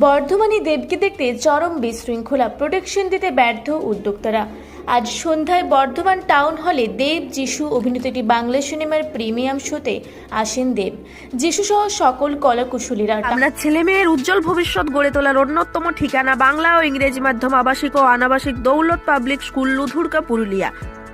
বর্ধমানে দেবকে দেখতে চরম বিশৃঙ্খলা প্রোটেকশন দিতে ব্যর্থ উদ্যোক্তারা। আজ সন্ধ্যায় বর্ধমান টাউন হলে দেব, যিশু অভিনীত একটি বাংলা সিনেমার প্রিমিয়াম শোতে আসেন দেব। যিশু সহ সকল কলাকুশলীরা আমরা ছেলে মেয়ের উজ্জ্বল ভবিষ্যৎ গড়ে তোলার অন্যতম ঠিকানা বাংলা ও ইংরেজি মাধ্যম আবাসিক ও অনাবাসিক দৌলত পাবলিক স্কুল, লুধুরকা, পুরুলিয়া।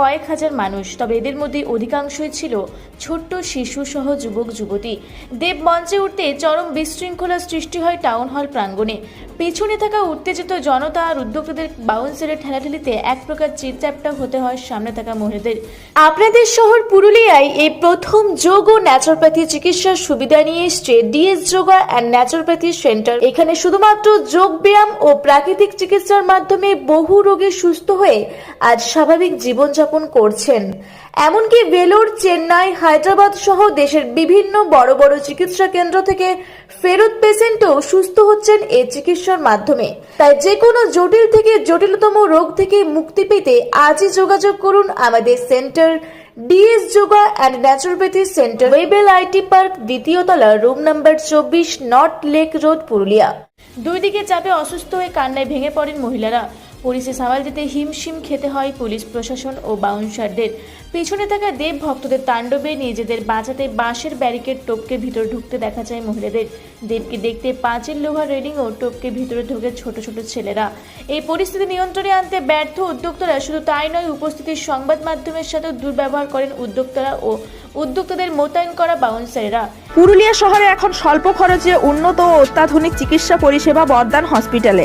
কয়েক হাজার মানুষ, তবে এদের মধ্যে অধিকাংশই ছিল ছোট্ট শিশু সহ যুবক, যুবতী। দেব মঞ্চে উঠতে চরম বিশৃঙ্খলা সৃষ্টি হয় টাউন হল প্রাঙ্গণে। পিছনে থাকা উত্তেজিত জনতা আর উদ্যোক্তাদের বাউন্সারের ঠেলাঠেলিতে এক প্রকার চিরচাপটা হতে হয় সামনে থাকা মহিলাদের। আপনাদের শহর পুরুলিয়ায় এই প্রথম যোগ ও ন্যাচুরোপ্যাথি চিকিৎসার সুবিধা নিয়ে এসছে DS yoga and naturopathy centre এখানে শুধুমাত্র যোগ ব্যায়াম ও প্রাকৃতিক চিকিৎসার মাধ্যমে বহু রোগী সুস্থ হয়ে আজ স্বাভাবিক জীবনযাপন করছেন। এমনকি বেলুর চেন্নাই, হায়দ্রাবাদ সহ দেশের বিভিন্ন বড় বড় চিকিৎসা কেন্দ্র থেকে ফেরত পেশেন্টও সুস্থ হচ্ছেন এই চিকিৎসার মাধ্যমে। তাই যে কোনো জটিল থেকে জটিলতম রোগ থেকে মুক্তি পেতে আজই যোগাযোগ করুন আমাদের centre DS yoga and naturopathy centre, Webel IT park, দ্বিতীয় তলা, রুম নাম্বার চব্বিশ নর্থ লেক রোড, পুরুলিয়া। দুই দিকে চাপে অসুস্থ হয়ে কান্নায় ভেঙে পড়েন মহিলারা। পুলিশে সামাল দিতে হিমশিম খেতে হয় পুলিশ প্রশাসন ও বাউন্সারদের। পিছনে থাকা দেব ভক্তদের তাণ্ডবে নিজেদের বাঁচাতে বাঁশের ব্যারিকেড টোপকে ভিতরে ঢুকতে দেখা যায় মহিলাদের। দেবকে দেখতে পাঁচের লোহার রেলিং ও টোপকে ভিতরে ঢুকে ছোট ছোট ছেলেরা। এই পরিস্থিতি নিয়ন্ত্রণে আনতে ব্যর্থ উদ্যোক্তারা, শুধু তাই নয় উপস্থিতির সংবাদ মাধ্যমের সাথে দুর্ব্যবহার করেন উদ্যোক্তারা ও উদ্যোক্তাদের মোতায়েন করা বাউন্সারেরা। পুরুলিয়া শহরে এখন স্বল্প খরচে উন্নত ও অত্যাধুনিক চিকিৎসা পরিষেবা বর্ধমান হসপিটালে।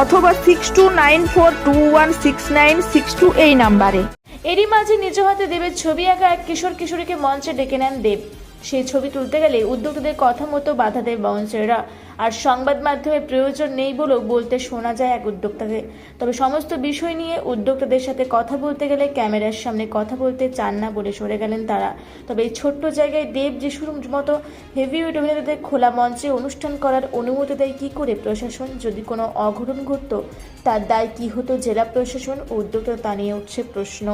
অথবা six two nine four two one six nine six two এই নাম্বারে। এরই মাঝে নিজ হাতে দেবের ছবি আঁকা এক কিশোর কিশোরীকে মঞ্চে ডেকে নেন দেব। সেই ছবি তুলতে গেলে উদ্যোক্তাদের কথা মতো বাধা দেয় বাউন্সাররা আর সংবাদ মাধ্যমে প্রয়োজন নেই বলেও বলতে শোনা যায় এক উদ্যোক্তাকে। তবে সমস্ত বিষয় নিয়ে উদ্যোক্তাদের সাথে কথা বলতে গেলে ক্যামেরার সামনে কথা বলতে চান না বলে সরে গেলেন তারা। তবে এই ছোট্ট জায়গায় দেব যিশুর মতো হেভিওয়েট অভিনেতাদের খোলা মঞ্চে অনুষ্ঠান করার অনুমতি দেয় কী করে প্রশাসন? যদি কোনো অঘটন ঘটতো, তার দায় কী হতো জেলা প্রশাসন? ও উদ্যোক্তা তা নিয়ে উঠছে প্রশ্ন।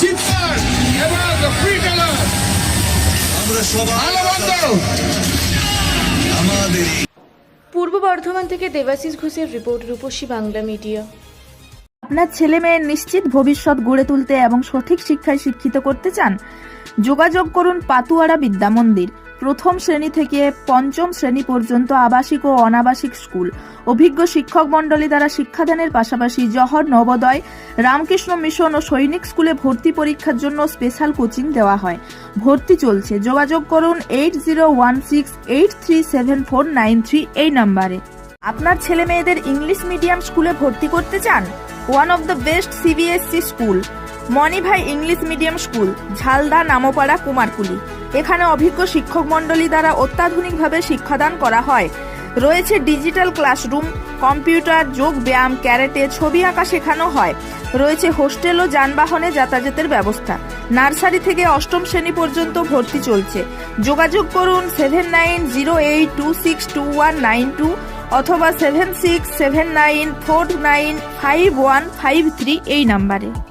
চিৎকার এবং ফ্রি কালার আমরা সবাই আমাদের পূর্ব বর্ধমান থেকে দেবাশিস ঘোষের রিপোর্ট রূপসী বাংলা মিডিয়া। আপনার ছেলে মেয়ের নিশ্চিত ভবিষ্যৎ গড়ে তুলতে এবং সঠিক শিক্ষায় শিক্ষিত করতে চান? যোগাযোগ করুন পাতুয়ারা বিদ্যা মন্দির। প্রথম শ্রেণি থেকে পঞ্চম শ্রেণি পর্যন্ত আবাসিক ও অনাবাসিক স্কুল। অভিজ্ঞ শিক্ষক মণ্ডলী দ্বারা শিক্ষাদানের পাশাপাশি জহর, নবোদয়, রামকৃষ্ণ মিশন ও সৈনিক স্কুলে ভর্তি পরীক্ষার জন্য স্পেশাল কোচিং দেওয়া হয়। ভর্তি চলছে। যোগাযোগ করুন eight zero one six eight three seven four nine three এই নাম্বারে। আপনার ছেলে মেয়েদের ইংলিশ মিডিয়াম স্কুলে ভর্তি করতে চান? One of the best CBSE school. Manibhai English medium school, Jhalda, Nampara, Kumarkuli. এখানে অভিজ্ঞ শিক্ষক মণ্ডলী দ্বারা অত্যাধুনিকভাবে শিক্ষাদান করা হয়। রয়েছে ডিজিটাল ক্লাসরুম, কম্পিউটার, যোগ ব্যায়াম, ক্যারেটে, ছবি আঁকা শেখানো হয়। রয়েছে হোস্টেল ও যানবাহনে যাতায়াতের ব্যবস্থা। নার্সারি থেকে অষ্টম শ্রেণি পর্যন্ত ভর্তি চলছে। যোগাযোগ করুন seven nine zero eight two six two one nine two অথবা seven six seven nine four nine five one five three এই নাম্বারে।